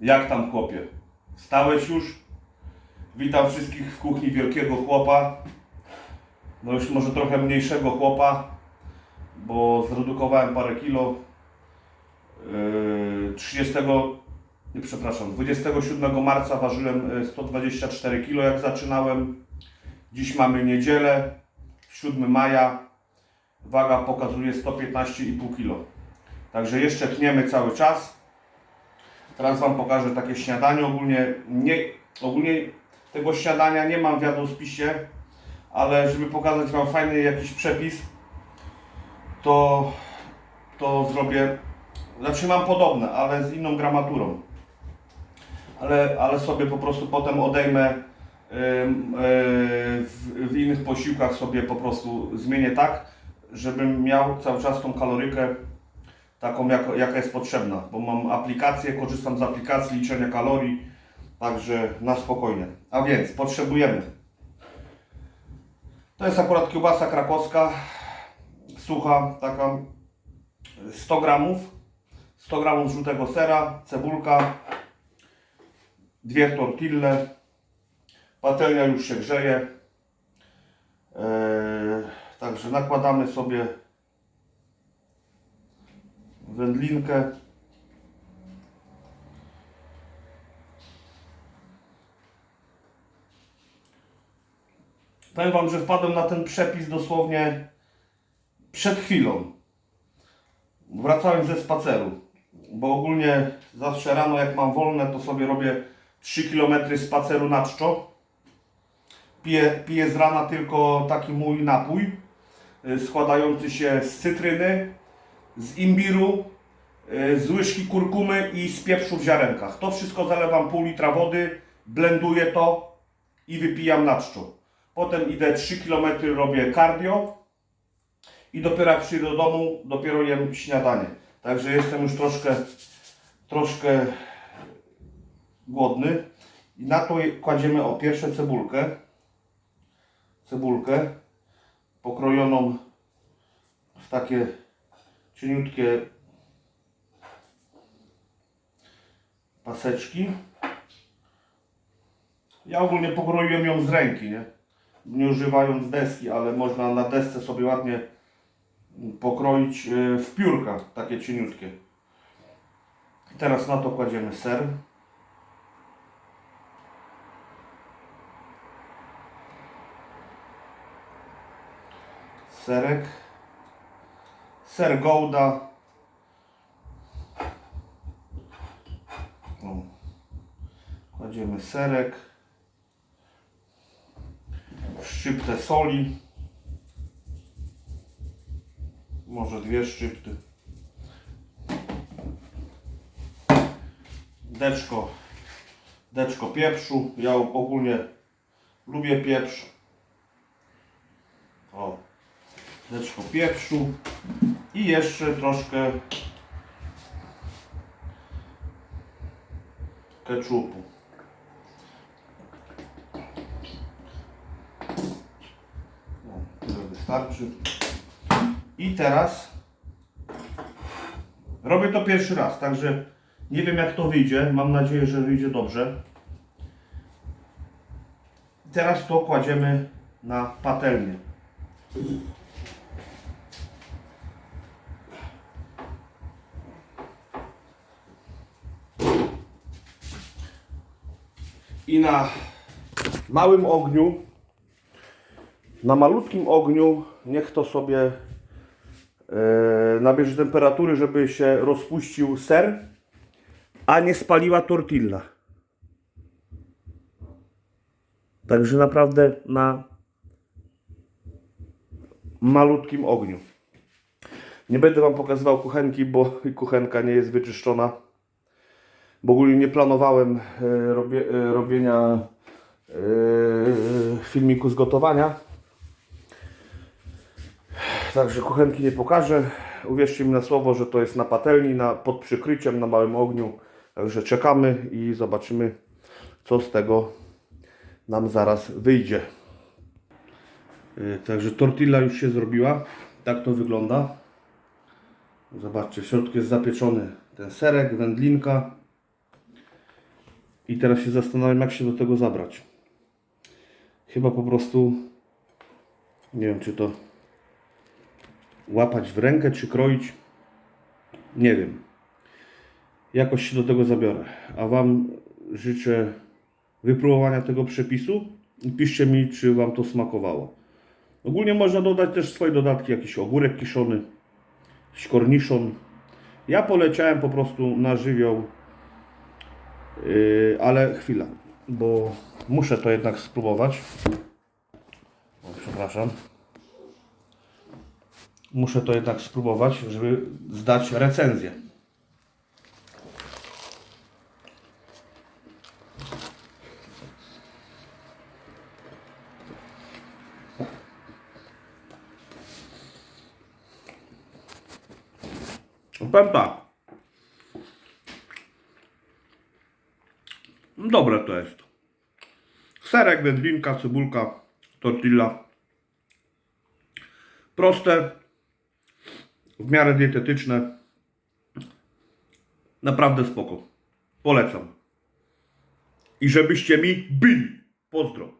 Jak tam chłopie? Wstałeś już? Witam wszystkich w kuchni wielkiego chłopa. No już może trochę mniejszego chłopa, bo zredukowałem parę kilo. Yy, 30, nie, przepraszam, 27 marca ważyłem yy, 124 kg jak zaczynałem. Dziś mamy niedzielę, 7 maja. Waga pokazuje 115,5 kg. Także jeszcze tniemy cały czas. Teraz Wam pokażę takie śniadanie. Ogólnie, nie, ogólnie tego śniadania nie mam w jadłospisie, ale żeby pokazać Wam fajny jakiś przepis, to, to zrobię. Znaczy mam podobne, ale z inną gramaturą. Ale, ale sobie po prostu potem odejmę ym, yy, w, w innych posiłkach sobie po prostu zmienię tak, żebym miał cały czas tą kalorykę taką, jak, jaka jest potrzebna, bo mam aplikację, korzystam z aplikacji liczenia kalorii, także na spokojnie. A więc potrzebujemy. To jest akurat kiełbasa krakowska, sucha, taka 100 gramów, 100 gramów żółtego sera, cebulka, dwie tortille, patelnia już się grzeje, Eee, także nakładamy sobie wędlinkę. Powiem Wam, że wpadłem na ten przepis dosłownie przed chwilą. Wracałem ze spaceru, bo ogólnie zawsze rano jak mam wolne, to sobie robię 3 km spaceru na czczo. Piję, piję z rana tylko taki mój napój składający się z cytryny, z imbiru, y, z łyżki kurkumy i z pieprzu w ziarenkach. To wszystko zalewam pół litra wody, blenduję to i wypijam na czczo. Potem idę 3 km, robię cardio i dopiero jak przyjdę do domu, dopiero jem śniadanie. Także jestem już troszkę, troszkę głodny. I na to kładziemy o pierwsze cebulkę. Cebulkę pokrojoną w takie cieniutkie paseczki. Ja ogólnie pokroiłem ją z ręki, nie? Nie używając deski, ale można na desce sobie ładnie pokroić e, w piórka, takie cieniutkie. Teraz na to kładziemy ser. Serek ser Gouda. Kładziemy serek. Szczyptę soli. Może dwie szczypty. Deczko, deczko pieprzu. Ja ogólnie lubię pieprz. Deczko pieprzu i jeszcze troszkę keczupu. Wystarczy. I teraz robię to pierwszy raz, także nie wiem jak to wyjdzie. Mam nadzieję, że wyjdzie dobrze. Teraz to kładziemy na patelnię. I na małym ogniu, na malutkim ogniu, niech to sobie e, nabierze temperatury, żeby się rozpuścił ser, a nie spaliła tortilla. Także naprawdę na malutkim ogniu. Nie będę Wam pokazywał kuchenki, bo kuchenka nie jest wyczyszczona bo ogólnie nie planowałem e, robie, e, robienia e, filmiku z gotowania. Także kuchenki nie pokażę. Uwierzcie mi na słowo, że to jest na patelni, na, pod przykryciem, na małym ogniu. Także czekamy i zobaczymy, co z tego nam zaraz wyjdzie. Także tortilla już się zrobiła. Tak to wygląda. Zobaczcie, w środku jest zapieczony ten serek, wędlinka. I teraz się zastanawiam, jak się do tego zabrać. Chyba po prostu, nie wiem, czy to łapać w rękę, czy kroić. Nie wiem. Jakoś się do tego zabiorę. A Wam życzę wypróbowania tego przepisu i piszcie mi, czy Wam to smakowało. Ogólnie można dodać też swoje dodatki, jakiś ogórek kiszony, jakiś korniszon. Ja poleciałem po prostu na żywioł, yy, ale chwila, bo muszę to jednak spróbować. O, przepraszam. Muszę to jednak spróbować, żeby zdać recenzję. Powiem Dobre to jest. Serek, wędlinka, cebulka, tortilla. Proste, w miarę dietetyczne. Naprawdę spoko. Polecam. I żebyście mi byli. Pozdro.